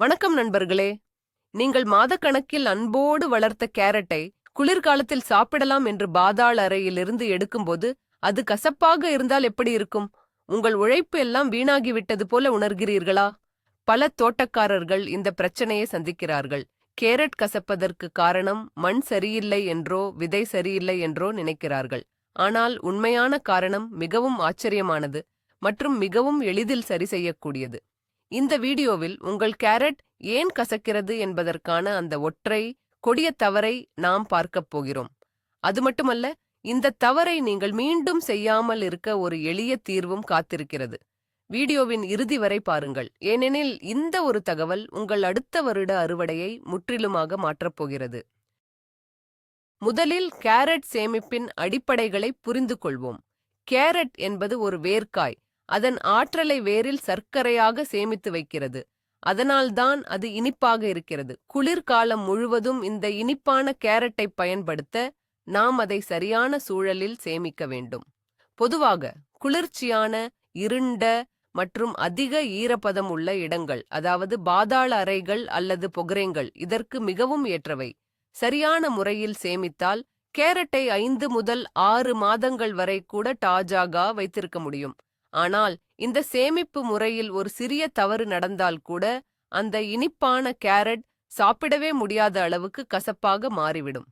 வணக்கம் நண்பர்களே. நீங்கள் மாதக்கணக்கில் அன்போடு வளர்த்த கேரட்டை குளிர்காலத்தில் சாப்பிடலாம் என்று பாதாள அறையிலிருந்து எடுக்கும்போது அது கசப்பாக இருந்தால் எப்படி இருக்கும்? உங்கள் உழைப்பு எல்லாம் வீணாகிவிட்டது போல உணர்கிறீர்களா? பல தோட்டக்காரர்கள் இந்த பிரச்சனையை சந்திக்கிறார்கள். கேரட் கசப்பதற்கு காரணம் மண் சரியில்லை என்றோ விதை சரியில்லை என்றோ நினைக்கிறார்கள். ஆனால் உண்மையான காரணம் மிகவும் ஆச்சரியமானது மற்றும் மிகவும் எளிதில் சரி செய்யக்கூடியது. இந்த வீடியோவில் உங்கள் கேரட் ஏன் கசக்கிறது என்பதற்கான அந்த ஒற்றை கொடிய தவறை நாம் பார்க்கப் போகிறோம். அது மட்டுமல்ல இந்த தவறை நீங்கள் மீண்டும் செய்யாமல் இருக்க ஒரு எளிய தீர்வும் காத்திருக்கிறது. வீடியோவின் இறுதி வரை பாருங்கள். ஏனெனில் இந்த ஒரு தகவல் உங்கள் அடுத்த வருட அறுவடையை முற்றிலுமாக மாற்றப் போகிறது. முதலில் கேரட் சேமிப்பின் அடிப்படைகளை புரிந்து கொள்வோம் கேரட் என்பது ஒரு வேர்க்காய். அதன் ஆற்றலை வேரில் சர்க்கரையாக சேமித்து வைக்கிறது. அதனால்தான் அது இனிப்பாக இருக்கிறது. குளிர்காலம் முழுவதும் இந்த இனிப்பான கேரட்டை பயன்படுத்த நாம் அதை சரியான சூழலில் சேமிக்க வேண்டும். பொதுவாக குளிர்ச்சியான இருண்ட மற்றும் அதிக ஈரப்பதம் உள்ள இடங்கள் அதாவது பாதாள அறைகள் அல்லது பொகரேங்கள் இதற்கு மிகவும் ஏற்றவை. சரியான முறையில் சேமித்தால் கேரட்டை ஐந்து முதல் ஆறு மாதங்கள் வரை கூட டாஜாகா வைத்திருக்க முடியும். ஆனால் இந்த சேமிப்பு முறையில் ஒரு சிறிய தவறு நடந்தால் கூட அந்த இனிப்பான கேரட் சாப்பிடவே முடியாத அளவுக்கு கசப்பாக மாறிவிடும்.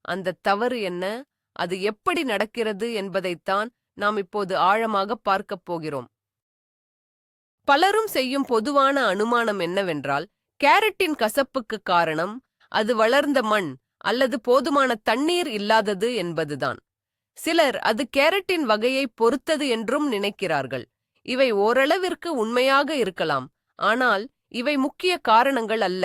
அந்த தவறு என்ன? அது எப்படி நடக்கிறது என்பதைத்தான் நாம் இப்போது ஆழமாக பார்க்கப் போகிறோம். பலரும் செய்யும் பொதுவான அனுமானம் என்னவென்றால் கேரட்டின் கசப்புக்கு காரணம் அது வளர்ந்த மண் அல்லது போதுமான தண்ணீர் இல்லாதது என்பதுதான். சிலர் அது கேரட்டின் வகையை பொறுத்தது என்றும் நினைக்கிறார்கள். இவை ஓரளவிற்கு உண்மையாக இருக்கலாம் ஆனால் இவை முக்கிய காரணங்கள் அல்ல.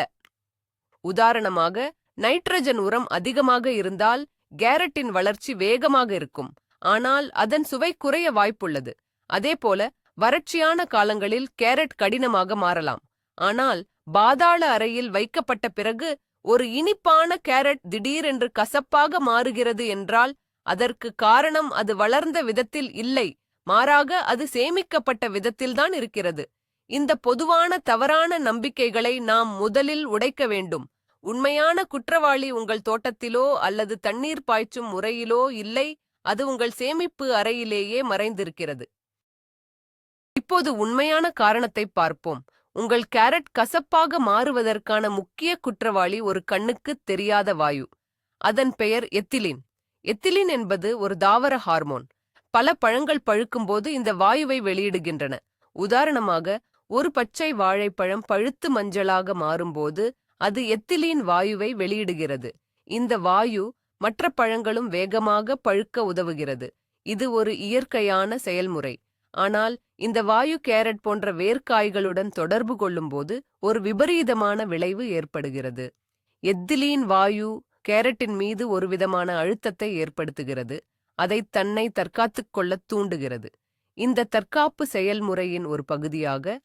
உதாரணமாக நைட்ரஜன் உரம் அதிகமாக இருந்தால் கேரட்டின் வளர்ச்சி வேகமாக இருக்கும் ஆனால் அதன் சுவை குறைய வாய்ப்புள்ளது. அதேபோல வறட்சியான காலங்களில் கேரட் கடினமாக மாறலாம் ஆனால் பாதாள அறையில் வைக்கப்பட்ட பிறகு ஒரு இனிப்பான கேரட் திடீரென்று கசப்பாக மாறுகிறது என்றால் அதற்கு காரணம் அது வளர்ந்த விதத்தில் இல்லை மாறாக அது சேமிக்கப்பட்ட விதத்தில்தான் இருக்கிறது. இந்த பொதுவான தவறான நம்பிக்கைகளை நாம் முதலில் உடைக்க வேண்டும். உண்மையான குற்றவாளி உங்கள் தோட்டத்திலோ அல்லது தண்ணீர் பாய்ச்சும் முறையிலோ இல்லை அது உங்கள் சேமிப்பு அறையிலேயே மறைந்திருக்கிறது. இப்போது உண்மையான காரணத்தை பார்ப்போம். உங்கள் கேரட் கசப்பாக மாறுவதற்கான முக்கிய குற்றவாளி ஒரு கண்ணுக்கு தெரியாத வாயு. அதன் பெயர் எத்திலின். எத்திலின் என்பது ஒரு தாவர ஹார்மோன். பல பழங்கள் பழுக்கும்போது இந்த வாயுவை வெளியிடுகின்றன. உதாரணமாக ஒரு பச்சை வாழைப்பழம் பழுத்து மஞ்சளாக மாறும்போது அது எத்திலீன் வாயுவை வெளியிடுகிறது. இந்த வாயு மற்ற பழங்களும் வேகமாக பழுக்க உதவுகிறது. இது ஒரு இயற்கையான செயல்முறை. ஆனால் இந்த வாயு கேரட் போன்ற வேர்க்காய்களுடன் தொடர்பு கொள்ளும்போது ஒரு விபரீதமான விளைவு ஏற்படுகிறது. எத்திலீன் வாயு கேரட்டின் மீது ஒருவிதமான அழுத்தத்தை ஏற்படுத்துகிறது. அதை தன்னை தற்காத்துக்கொள்ளத் தூண்டுகிறது. இந்த தற்காப்பு செயல்முறையின் ஒரு பகுதியாக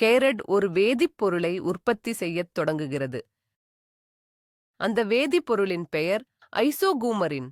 கேரட் ஒரு வேதிப்பொருளை உற்பத்தி செய்யத் தொடங்குகிறது. அந்த வேதிப்பொருளின் பெயர் ஐசோகூமரின்.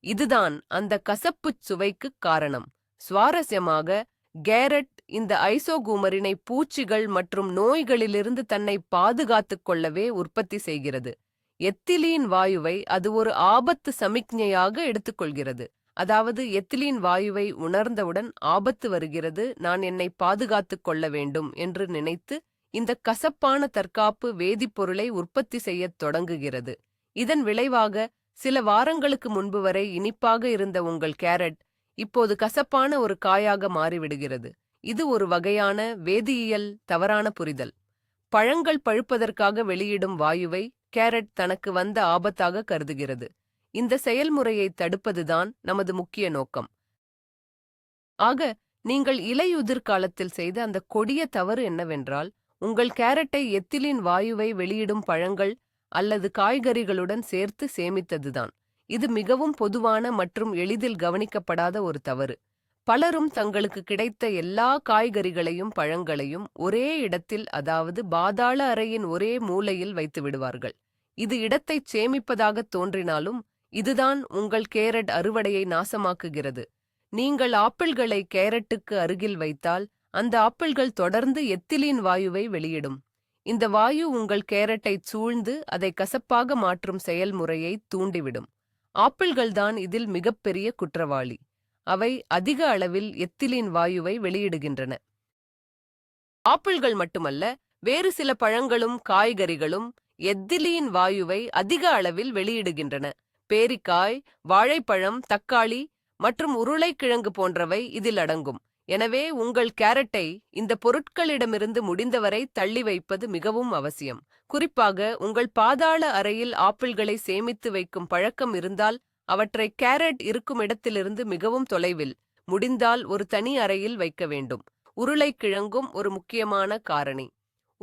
இதுதான் அந்த கசப்புச் சுவைக்குக் காரணம். சுவாரஸ்யமாக கேரட் இந்த ஐசோகூமரினை பூச்சிகள் மற்றும் நோய்களிலிருந்து தன்னை பாதுகாத்துக் கொள்ளவே உற்பத்தி செய்கிறது. எத்திலீன் வாயுவை அது ஒரு ஆபத்து சமிக்ஞையாக எடுத்துக்கொள்கிறது. அதாவது எத்திலீன் வாயுவை உணர்ந்தவுடன் ஆபத்து வருகிறது நான் என்னை பாதுகாத்துக் கொள்ள வேண்டும் என்று நினைத்து இந்த கசப்பான தற்காப்பு வேதிப்பொருளை உற்பத்தி செய்யத் தொடங்குகிறது. இதன் விளைவாக சில வாரங்களுக்கு முன்பு வரை இனிப்பாக இருந்த உங்கள் கேரட் இப்போது கசப்பான ஒரு காயாக மாறிவிடுகிறது. இது ஒரு வகையான வேதியியல் தவறான புரிதல். பழங்கள் பழுப்பதற்காக வெளியிடும் வாயுவை கேரட் தனக்கு வந்த ஆபத்தாக கருதுகிறது. இந்த செயல்முறையை தடுப்பதுதான் நமது முக்கிய நோக்கம். ஆக நீங்கள் இலையுதிர் காலத்தில் செய்த அந்த கொடிய தவறு என்னவென்றால் உங்கள் கேரட்டை எத்திலின் வாயுவை வெளியிடும் பழங்கள் அல்லது காய்கறிகளுடன் சேர்த்து சேமித்ததுதான். இது மிகவும் பொதுவான மற்றும் எளிதில் கவனிக்கப்படாத ஒரு தவறு. பலரும் தங்களுக்கு கிடைத்த எல்லா காய்கறிகளையும் பழங்களையும் ஒரே இடத்தில் அதாவது பாதாள அறையின் ஒரே மூலையில் வைத்து விடுவார்கள். இது இடத்தைச் சேமிப்பதாகத் தோன்றினாலும் இதுதான் உங்கள் கேரட் அறுவடையை நாசமாக்குகிறது. நீங்கள் ஆப்பிள்களை கேரட்டுக்கு அருகில் வைத்தால் அந்த ஆப்பிள்கள் தொடர்ந்து எத்திலீன் வாயுவை வெளியிடும். இந்த வாயு உங்கள் கேரட்டை சூழ்ந்து அதை கசப்பாக மாற்றும் செயல்முறையை தூண்டிவிடும். ஆப்பிள்கள்தான் இதில் மிகப்பெரிய குற்றவாளி. அவை அதிக அளவில் எத்திலீன் வாயுவை வெளியிடுகின்றன. ஆப்பிள்கள் மட்டுமல்ல வேறு சில பழங்களும் காய்கறிகளும் எத்திலீன் வாயுவை அதிக அளவில் வெளியிடுகின்றன. பேரிக்காய் வாழைப்பழம் தக்காளி மற்றும் உருளைக்கிழங்கு போன்றவை இதில் அடங்கும். எனவே உங்கள் கேரட்டை இந்த பொருட்களிடமிருந்து முடிந்தவரை தள்ளி வைப்பது மிகவும் அவசியம். குறிப்பாக உங்கள் பாதாள அறையில் ஆப்பிள்களை சேமித்து வைக்கும் பழக்கம் இருந்தால் அவற்றை கேரட் இருக்கும் இடத்திலிருந்து மிகவும் தொலைவில் முடிந்தால் ஒரு தனி அறையில் வைக்க வேண்டும். உருளைக்கிழங்கும் ஒரு முக்கியமான காரணி.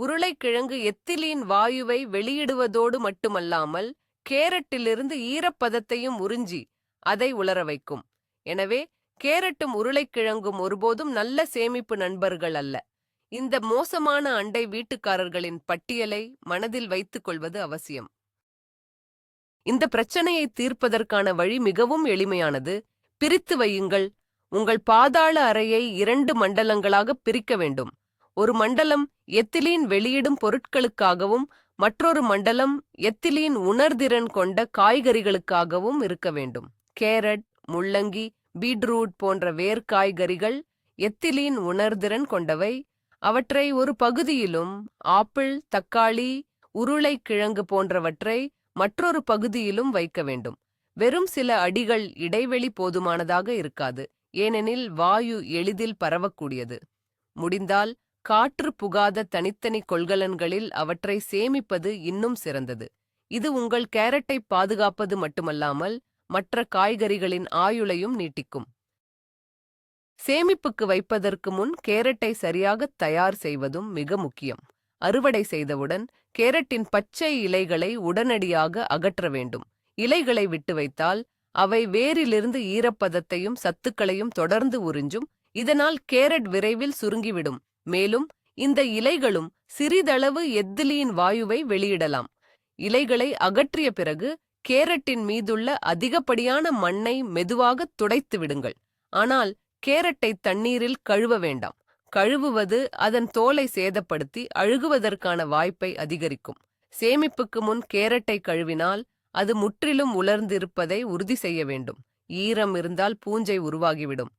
உருளைக்கிழங்கு எத்திலீன் வாயுவை வெளியிடுவதோடு மட்டுமல்லாமல் கேரட்டிலிருந்து ஈரப்பதத்தையும் உறிஞ்சி அதை உலர வைக்கும். எனவே கேரட்டும் உருளைக்கிழங்கும் ஒருபோதும் நல்ல சேமிப்பு நண்பர்கள் அல்ல. இந்த மோசமான அண்டை வீட்டுக்காரர்களின் பட்டியலை மனதில் வைத்துக் கொள்வது அவசியம். இந்த பிரச்சனையை தீர்ப்பதற்கான வழி மிகவும் எளிமையானது. பிரித்து வையுங்கள். உங்கள் பாதாள அறையை இரண்டு மண்டலங்களாக பிரிக்க வேண்டும். ஒரு மண்டலம் எத்திலீன் வெளியிடும் பொருட்களுக்காகவும் மற்றொரு மண்டலம் எத்திலீன் உணர்திறன் கொண்ட காய்கறிகளுக்காகவும் இருக்க வேண்டும். கேரட் முள்ளங்கி பீட்ரூட் போன்ற வேர்க்காய்கறிகள் எத்திலீன் உணர்திறன் கொண்டவை. அவற்றை ஒரு பகுதியிலும் ஆப்பிள் தக்காளி உருளைக்கிழங்கு போன்றவற்றை மற்றொரு பகுதியிலும் வைக்க வேண்டும். வெறும் சில அடிகள் இடைவெளி போதுமானதாக இருக்காது. ஏனெனில் வாயு எளிதில் பரவக்கூடியது. முடிந்தால் காற்று புகாத தனித்தனி கொள்கலன்களில் அவற்றை சேமிப்பது இன்னும் சிறந்தது. இது உங்கள் கேரட்டை பாதுகாப்பது மட்டுமல்லாமல் மற்ற காய்கறிகளின் ஆயுளையும் நீட்டிக்கும். சேமிப்புக்கு வைப்பதற்கு முன் கேரட்டை சரியாக தயார் செய்வதும் மிக முக்கியம். அறுவடை செய்தவுடன் கேரட்டின் பச்சை இலைகளை உடனடியாக அகற்ற வேண்டும். இலைகளை விட்டு வைத்தால் அவை வேரிலிருந்து ஈரப்பதத்தையும் சத்துக்களையும் தொடர்ந்து உறிஞ்சும் இதனால் கேரட் விரைவில் சுருங்கிவிடும். மேலும் இந்த இலைகளும் சிறிதளவு எத்திலியின் வாயுவை வெளியிடலாம். இலைகளை அகற்றிய பிறகு கேரட்டின் மீதுள்ள அதிகப்படியான மண்ணை மெதுவாக துடைத்து விடுங்கள். ஆனால் கேரட்டை தண்ணீரில் கழுவ வேண்டாம். கழுவுவது அதன் தோலை சேதப்படுத்தி அழுகுவதற்கான வாய்ப்பை அதிகரிக்கும். சேமிப்புக்கு முன் கேரட்டை கழுவினால் அது முற்றிலும் உலர்ந்திருப்பதை உறுதி செய்ய வேண்டும். ஈரம் இருந்தால் பூஞ்சை உருவாகிவிடும்.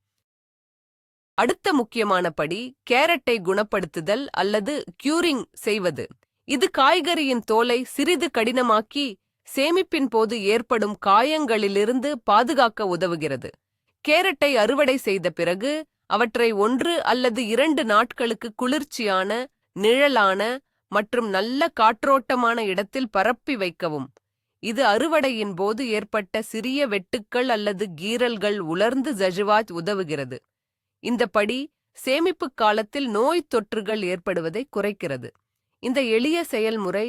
அடுத்த முக்கியமான படி கேரட்டை குணப்படுத்துதல் அல்லது கியூரிங் செய்வது. இது காய்கறியின் தோலை சிறிது கடினமாக்கி சேமிப்பின் போது ஏற்படும் காயங்களிலிருந்து பாதுகாக்க உதவுகிறது. கேரட்டை அறுவடை செய்த பிறகு அவற்றை ஒன்று அல்லது இரண்டு நாட்களுக்கு குளிர்ச்சியான நிழலான மற்றும் நல்ல காற்றோட்டமான இடத்தில் பரப்பி வைக்கவும். இது அறுவடையின் போது ஏற்பட்ட சிறிய வெட்டுக்கள் அல்லது கீறல்கள் உலர்ந்து ஜஜுவாஜ் உதவுகிறது. இந்த படி சேமிப்பு காலத்தில் நோய் தொற்றுகள் ஏற்படுவதை குறைக்கிறது. இந்த எளிய செயல்முறை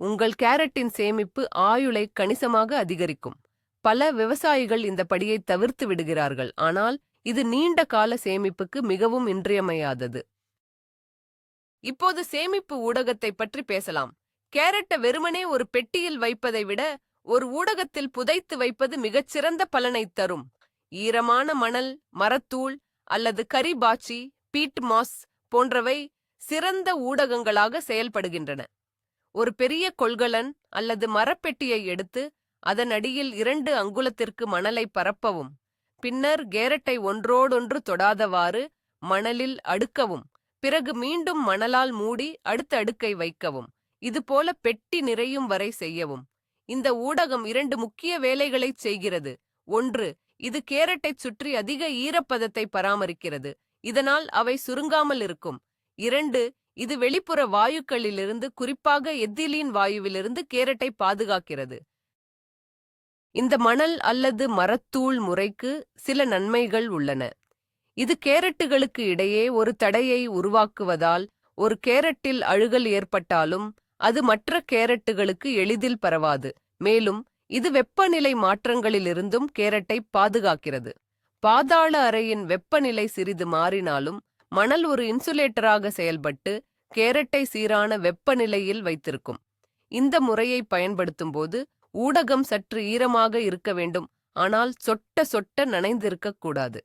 உங்கள் கேரட்டின் சேமிப்பு ஆயுளை கணிசமாக அதிகரிக்கும். பல விவசாயிகள் இந்த படியை தவிர்த்து விடுகிறார்கள் ஆனால் இது நீண்ட கால சேமிப்புக்கு மிகவும் இன்றியமையாதது. இப்போது சேமிப்பு ஊடகத்தை பற்றி பேசலாம். கேரட்டை வெறுமனே ஒரு பெட்டியில் வைப்பதை விட ஒரு ஊடகத்தில் புதைத்து வைப்பது மிகச்சிறந்த பலனை தரும். ஈரமான மணல் மரத்தூள் அல்லது கரிபாச்சி பீட் மாஸ் போன்றவை சிறந்த ஊடகங்களாக செயல்படுகின்றன. ஒரு பெரிய கொள்கலன் அல்லது மரப்பெட்டியை எடுத்து அதன் அடியில் இரண்டு அங்குலத்திற்கு மணலை பரப்பவும் பின்னர் கேரட்டை ஒன்றோடொன்று தொடாதவாறு மணலில் அடுக்கவும் பிறகு மீண்டும் மணலால் மூடி அடுத்த அடுக்கை வைக்கவும் இதுபோல பெட்டி நிறையும் வரை செய்யவும். இந்த ஊடகம் இரண்டு முக்கிய வேலைகளைச் செய்கிறது. ஒன்று இது கேரட்டைச் சுற்றி அதிக ஈரப்பதத்தை பராமரிக்கிறது. இதனால் அவை சுருங்காமல் இருக்கும். இரண்டு இது வெளிப்புற வாயுக்களிலிருந்து குறிப்பாக எத்திலீன் வாயுவிலிருந்து கேரட்டை பாதுகாக்கிறது. இந்த மணல் அல்லது மரத்தூள் முறைக்கு சில நன்மைகள் உள்ளன. இது கேரட்டுகளுக்கு இடையே ஒரு தடையை உருவாக்குவதால் ஒரு கேரட்டில் அழுகல் ஏற்பட்டாலும் அது மற்ற கேரட்டுகளுக்கு எளிதில் பரவாது. மேலும் இது வெப்பநிலை மாற்றங்களிலிருந்தும் கேரட்டை பாதுகாக்கிறது. பாதாள அறையின் வெப்பநிலை சிறிது மாறினாலும் மணல் ஒரு இன்சுலேட்டராக செயல்பட்டு கேரட்டை சீரான வெப்பநிலையில் வைத்திருக்கும். இந்த முறையை பயன்படுத்தும்போது ஊடகம் சற்று ஈரமாக இருக்க வேண்டும் ஆனால் சொட்ட சொட்ட நனைந்திருக்கக்கூடாது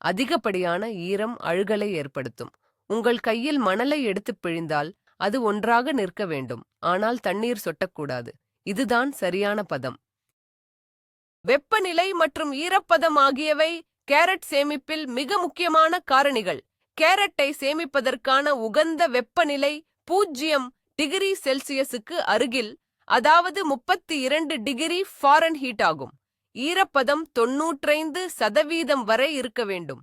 அதிகப்படியான ஈரம் அழுகலை ஏற்படுத்தும். உங்கள் கையில் மணலை எடுத்துப் பிழிந்தால் அது ஒன்றாக நிற்க வேண்டும் ஆனால் தண்ணீர் சொட்டக்கூடாது. இதுதான் சரியான பதம். வெப்பநிலை மற்றும் ஈரப்பதம் ஆகியவை கேரட் சேமிப்பில் மிக முக்கியமான காரணிகள். கேரட்டை சேமிப்பதற்கான உகந்த வெப்பநிலை பூஜ்ஜியம் டிகிரி செல்சியஸுக்கு அருகில் அதாவது முப்பத்தி இரண்டு டிகிரி ஃபாரன்ஹீட் ஆகும். ஈரப்பதம் தொன்னூற்றைந்து சதவீதம் வரை இருக்க வேண்டும்.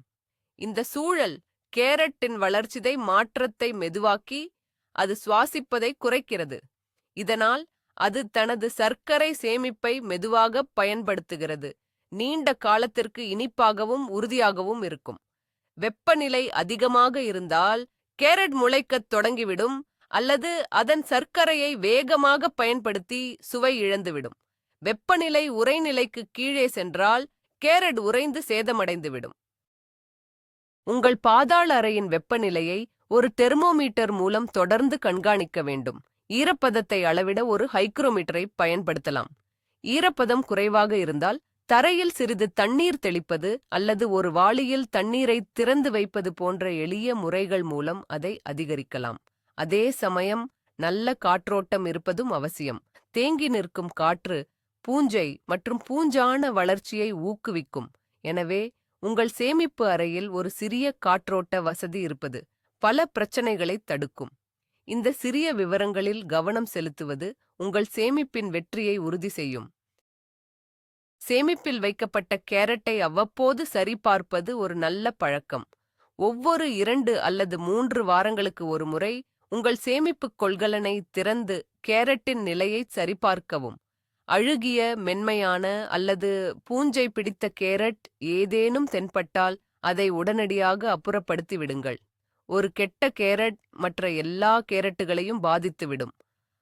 இந்த சூழல் கேரட்டின் வளர்ச்சிதை மாற்றத்தை மெதுவாக்கி அது சுவாசிப்பதை குறைக்கிறது. இதனால் அது தனது சர்க்கரை சேமிப்பை மெதுவாக பயன்படுத்துகிறது. நீண்ட காலத்திற்கு இனிப்பாகவும் உறுதியாகவும் இருக்கும். வெப்பநிலை அதிகமாக இருந்தால் கேரட் முளைக்கத் தொடங்கிவிடும் அல்லது அதன் சர்க்கரையை வேகமாக பயன்படுத்தி சுவை இழந்துவிடும். வெப்பநிலை உறைநிலைக்கு கீழே சென்றால் கேரட் உறைந்து சேதமடைந்துவிடும். உங்கள் பாதாள அறையின் வெப்பநிலையை ஒரு தெர்மோமீட்டர் மூலம் தொடர்ந்து கண்காணிக்க வேண்டும். ஈரப்பதத்தை அளவிட ஒரு ஹைக்ரோமீட்டரை பயன்படுத்தலாம். ஈரப்பதம் குறைவாக இருந்தால் தரையில் சிறிது தண்ணீர் தெளிப்பது அல்லது ஒரு வாளியில் தண்ணீரை திறந்து வைப்பது போன்ற எளிய முறைகள் மூலம் அதை அதிகரிக்கலாம். அதே சமயம் நல்ல காற்றோட்டம் இருப்பதும் அவசியம். தேங்கி நிற்கும் காற்று பூஞ்சை மற்றும் பூஞ்சான வளர்ச்சியை ஊக்குவிக்கும். எனவே உங்கள் சேமிப்பு அறையில் ஒரு சிறிய காற்றோட்ட வசதி இருப்பது பல பிரச்சனைகளை தடுக்கும். இந்த சிறிய விவரங்களில் கவனம் செலுத்துவது உங்கள் சேமிப்பின் வெற்றியை உறுதி செய்யும். சேமிப்பில் வைக்கப்பட்ட கேரட்டை அவ்வப்போது சரிபார்ப்பது ஒரு நல்ல பழக்கம். ஒவ்வொரு இரண்டு அல்லது மூன்று வாரங்களுக்கு ஒரு முறை உங்கள் சேமிப்புக் கொள்கலனை திறந்து கேரட்டின் நிலையை சரிபார்க்கவும். அழுகிய மென்மையான அல்லது பூஞ்சை பிடித்த கேரட் ஏதேனும் தென்பட்டால் அதை உடனடியாக அப்புறப்படுத்தி விடுங்கள் ஒரு கெட்ட கேரட் மற்ற எல்லா கேரட்டுகளையும் பாதித்துவிடும்.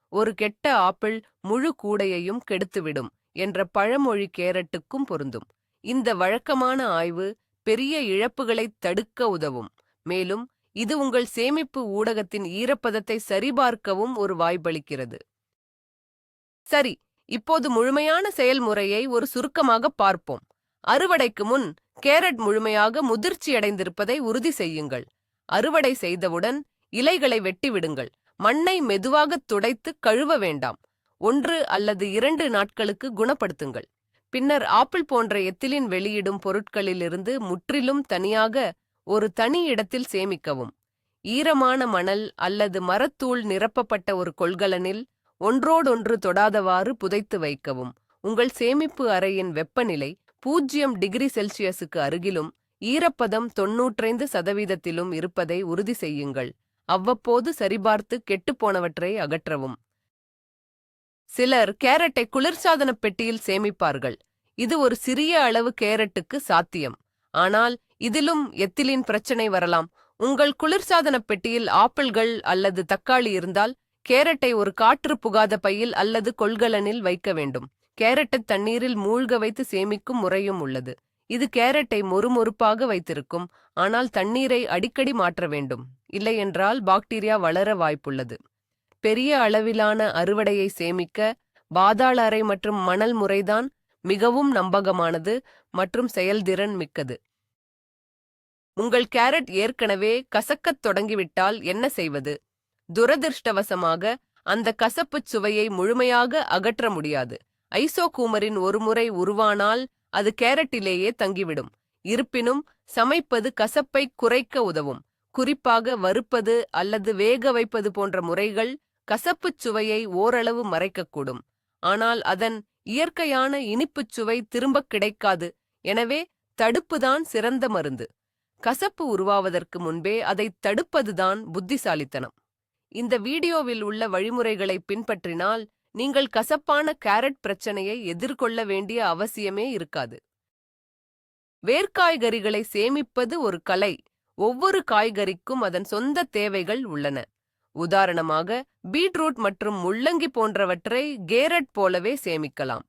ஒரு கெட்ட ஆப்பிள் முழு கூடையையும் கெடுத்துவிடும் என்ற பழமொழி கேரட்டுக்கும் பொருந்தும். இந்த வழக்கமான ஆய்வு பெரிய இழப்புகளைத் தடுக்க உதவும். மேலும் இது உங்கள் சேமிப்பு ஊடகத்தின் ஈரப்பதத்தை சரிபார்க்கவும் ஒரு வாய்ப்பளிக்கிறது. சரி இப்போது முழுமையான செயல்முறையை ஒரு சுருக்கமாக பார்ப்போம். அறுவடைக்கு முன் கேரட் முழுமையாக முதிர்ச்சியடைந்திருப்பதை உறுதி செய்யுங்கள். அறுவடை செய்தவுடன் இலைகளை வெட்டிவிடுங்கள். மண்ணை மெதுவாக துடைத்து கழுவ வேண்டாம். ஒன்று அல்லது இரண்டு நாட்களுக்கு குணப்படுத்துங்கள். பின்னர் ஆப்பிள் போன்ற எத்திலின் வெளியிடும் பொருட்களிலிருந்து முற்றிலும் தனியாக ஒரு தனி இடத்தில் சேமிக்கவும். ஈரமான மணல் அல்லது மரத்தூள் நிரப்பப்பட்ட ஒரு கொள்கலனில் ஒன்றோடொன்று தொடாதவாறு புதைத்து வைக்கவும். உங்கள் சேமிப்பு அறையின் வெப்பநிலை பூஜ்ஜியம் டிகிரி செல்சியஸுக்கு அருகிலும் ஈரப்பதம் தொன்னூற்றைந்து சதவீதத்திலும் இருப்பதை உறுதி செய்யுங்கள். அவ்வப்போது சரிபார்த்து கெட்டுப்போனவற்றை அகற்றவும். சிலர் கேரட்டை குளிர்சாதன பெட்டியில் சேமிப்பார்கள். இது ஒரு சிறிய அளவு கேரட்டுக்கு சாத்தியம். ஆனால் இதிலும் எத்திலின் பிரச்சனை வரலாம். உங்கள் குளிர்சாதன பெட்டியில் ஆப்பிள்கள் அல்லது தக்காளி இருந்தால் கேரட்டை ஒரு காற்று புகாத பையில் அல்லது கொள்கலனில் வைக்க வேண்டும். கேரட்டை தண்ணீரில் மூழ்க வைத்து சேமிக்கும் முறையும் உள்ளது. இது கேரட்டை மொறுமொறுப்பாக வைத்திருக்கும் ஆனால் தண்ணீரை அடிக்கடி மாற்ற வேண்டும். இல்லையென்றால் பாக்டீரியா வளர வாய்ப்புள்ளது. பெரிய அளவிலான அறுவடையை சேமிக்க பாதாள அறை மற்றும் மணல் முறைதான் மிகவும் நம்பகமானது மற்றும் செயல்திறன் மிக்கது. உங்கள் கேரட் ஏற்கனவே கசக்கத் தொடங்கிவிட்டால் என்ன செய்வது? துரதிர்ஷ்டவசமாக அந்த கசப்புச் சுவையை முழுமையாக அகற்ற முடியாது. ஐசோகூமரின் ஒருமுறை உருவானால் அது கேரட்டிலேயே தங்கிவிடும். இருப்பினும் சமைப்பது கசப்பை குறைக்க உதவும். குறிப்பாக வறுப்பது அல்லது வேக வைப்பது போன்ற முறைகள் கசப்புச் சுவையை ஓரளவு மறைக்கக்கூடும். ஆனால் அதன் இயற்கையான இனிப்புச் சுவை திரும்பக் கிடைக்காது. எனவே தடுப்புதான் சிறந்த மருந்து. கசப்பு உருவாவதற்கு முன்பே அதை தடுப்பதுதான் புத்திசாலித்தனம். இந்த வீடியோவில் உள்ள வழிமுறைகளை பின்பற்றினால் நீங்கள் கசப்பான கேரட் பிரச்சனையை எதிர்கொள்ள வேண்டிய அவசியமே இருக்காது. வேர்க்காய்கறிகளை சேமிப்பது ஒரு கலை. ஒவ்வொரு காய்கறிக்கும் அதன் சொந்த தேவைகள் உள்ளன. உதாரணமாக பீட்ரூட் மற்றும் முள்ளங்கி போன்றவற்றை கேரட் போலவே சேமிக்கலாம்.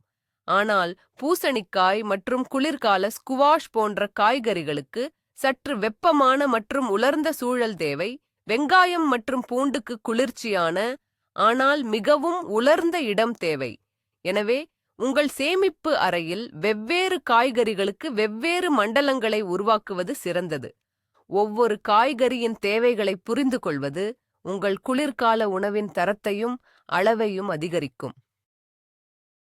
ஆனால் பூசணிக்காய் மற்றும் குளிர்கால ஸ்குவாஷ் போன்ற காய்கறிகளுக்கு சற்று வெப்பமான மற்றும் உலர்ந்த சூழல் தேவை. வெங்காயம் மற்றும் பூண்டுக்கு குளிர்ச்சியான ஆனால் மிகவும் உலர்ந்த இடம் தேவை. எனவே உங்கள் சேமிப்பு அறையில் வெவ்வேறு காய்கறிகளுக்கு வெவ்வேறு மண்டலங்களை உருவாக்குவது சிறந்தது. ஒவ்வொரு காய்கறியின் தேவைகளை புரிந்து கொள்வது உங்கள் குளிர்கால உணவின் தரத்தையும் அளவையும் அதிகரிக்கும்.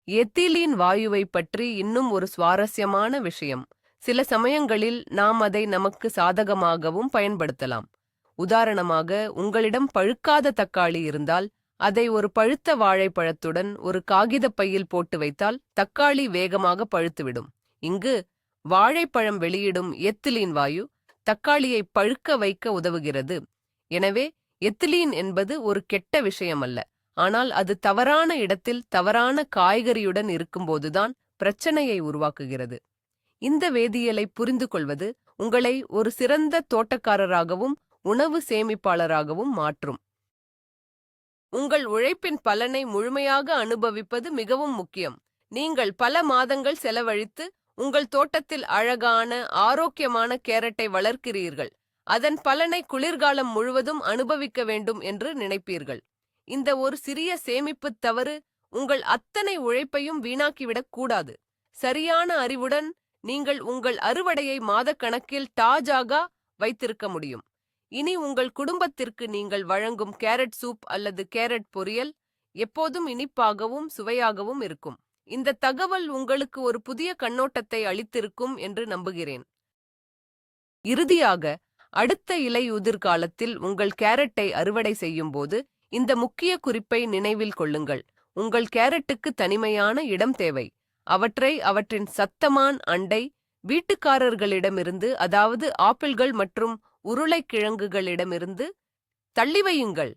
எத்திலீன் வாயுவை பற்றி இன்னும் ஒரு சுவாரஸ்யமான விஷயம். சில சமயங்களில் நாம் அதை நமக்கு சாதகமாகவும் பயன்படுத்தலாம். உதாரணமாக உங்களிடம் பழுக்காத தக்காளி இருந்தால் அதை ஒரு பழுத்த வாழைப்பழத்துடன் ஒரு காகிதப் பையில் போட்டு வைத்தால் தக்காளி வேகமாக பழுத்துவிடும். இங்கு வாழைப்பழம் வெளியிடும் எத்திலீன் வாயு தக்காளியை பழுக்க வைக்க உதவுகிறது. எனவே எத்திலீன் என்பது ஒரு கெட்ட விஷயம் அல்ல ஆனால் அது தவறான இடத்தில் தவறான காய்கறியுடன் இருக்கும்போதுதான் பிரச்சனையை உருவாக்குகிறது. இந்த வேதியியலை புரிந்து கொள்வது உங்களை ஒரு சிறந்த தோட்டக்காரராகவும் உணவு சேமிப்பாளராகவும் மாற்றும். உங்கள் உழைப்பின் பலனை முழுமையாக அனுபவிப்பது மிகவும் முக்கியம். நீங்கள் பல மாதங்கள் செலவழித்து உங்கள் தோட்டத்தில் அழகான ஆரோக்கியமான கேரட்டை வளர்க்கிறீர்கள். அதன் பலனை குளிர்காலம் முழுவதும் அனுபவிக்க வேண்டும் என்று நினைப்பீர்கள். இந்த ஒரு சிறிய சேமிப்புத் தவறு உங்கள் அத்தனை உழைப்பையும் வீணாக்கிவிடக் கூடாது. சரியான அறிவுடன் நீங்கள் உங்கள் அறுவடையை மாதக்கணக்கில் டாஜாக வைத்திருக்க முடியும். இனி உங்கள் குடும்பத்திற்கு நீங்கள் வழங்கும் கேரட் சூப் அல்லது கேரட் பொரியல் எப்போதும் இனிப்பாகவும் சுவையாகவும் இருக்கும். இந்த தகவல் உங்களுக்கு ஒரு புதிய கண்ணோட்டத்தை அளித்திருக்கும் என்று நம்புகிறேன். இறுதியாக அடுத்த இலை உதிர்காலத்தில் உங்கள் கேரட்டை அறுவடை செய்யும்போது இந்த முக்கிய குறிப்பை நினைவில் கொள்ளுங்கள். உங்கள் கேரட்டுக்கு தனிமையான இடம் தேவை. அவற்றை அவற்றின் சத்தமான் அண்டை வீட்டுக்காரர்களிடமிருந்து அதாவது ஆப்பிள்கள் மற்றும் உருளைக்கிழங்குகளிடமிருந்து தள்ளி வையுங்கள்.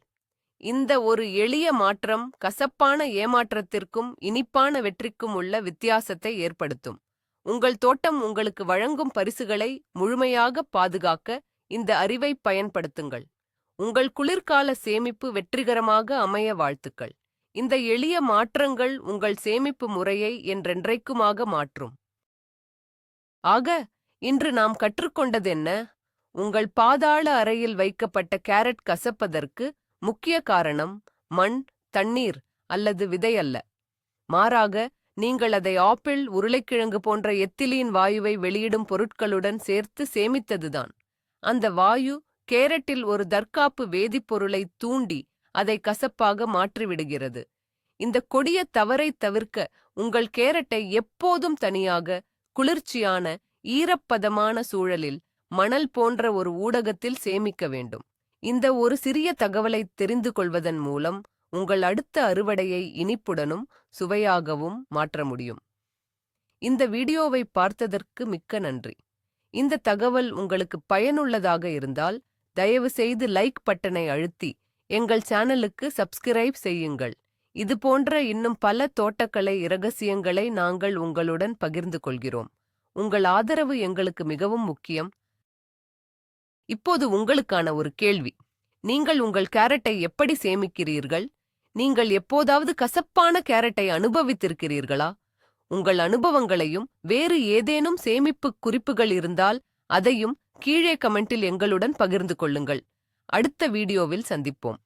இந்த ஒரு எளிய மாற்றம் கசப்பான ஏமாற்றத்திற்கும் இனிப்பான வெற்றிக்கும் உள்ள வித்தியாசத்தை ஏற்படுத்தும். உங்கள் தோட்டம் உங்களுக்கு வழங்கும் பரிசுகளை முழுமையாக பாதுகாக்க இந்த அறிவை பயன்படுத்துங்கள். உங்கள் குளிர்கால சேமிப்பு வெற்றிகரமாக அமைய வாழ்த்துக்கள். இந்த எளிய மாற்றங்கள் உங்கள் சேமிப்பு முறையை என்றென்றைக்குமாக மாற்றும். ஆக இன்று நாம் கற்றுக்கொண்டதென்ன? உங்கள் பாதாள அறையில் வைக்கப்பட்ட கேரட் கசப்பதற்கு முக்கிய காரணம் மண் தண்ணீர் அல்லது விதை அல்ல. மாறாக நீங்கள் அதை ஆப்பிள் உருளைக்கிழங்கு போன்ற எத்திலீன் வாயுவை வெளியிடும் பொருட்களுடன் சேர்த்து சேமித்ததுதான். அந்த வாயு கேரட்டில் ஒரு தற்காப்பு வேதிப்பொருளை தூண்டி அதை கசப்பாக மாற்றிவிடுகிறது. இந்த கொடிய தவறை தவிர்க்க உங்கள் கேரட்டை எப்போதும் தனியாக குளிர்ச்சியான ஈரப்பதமான சூழலில் மணல் போன்ற ஒரு ஊடகத்தில் சேமிக்க வேண்டும். இந்த ஒரு சிறிய தகவலை தெரிந்து கொள்வதன் மூலம் உங்கள் அடுத்த அறுவடையை இனிப்புடனும் சுவையாகவும் மாற்ற முடியும். இந்த வீடியோவை பார்த்ததற்கு மிக்க நன்றி. இந்த தகவல் உங்களுக்கு பயனுள்ளதாக இருந்தால் தயவு செய்து லைக் பட்டனை அழுத்தி எங்கள் சேனலுக்கு சப்ஸ்கிரைப் செய்யுங்கள். இது போன்ற இன்னும் பல தோட்டக்கலை இரகசியங்களை நாங்கள் உங்களுடன் பகிர்ந்து கொள்கிறோம். உங்கள் ஆதரவு எங்களுக்கு மிகவும் முக்கியம். இப்போது உங்களுக்கான ஒரு கேள்வி. நீங்கள் உங்கள் கேரட்டை எப்படி சேமிக்கிறீர்கள்? நீங்கள் எப்போதாவது கசப்பான கேரட்டை அனுபவித்திருக்கிறீர்களா? உங்கள் அனுபவங்களையும் வேறு ஏதேனும் சேமிப்பு குறிப்புகள் இருந்தால் அதையும் கீழே கமெண்டில் எங்களுடன் பகிர்ந்து கொள்ளுங்கள். அடுத்த வீடியோவில் சந்திப்போம்.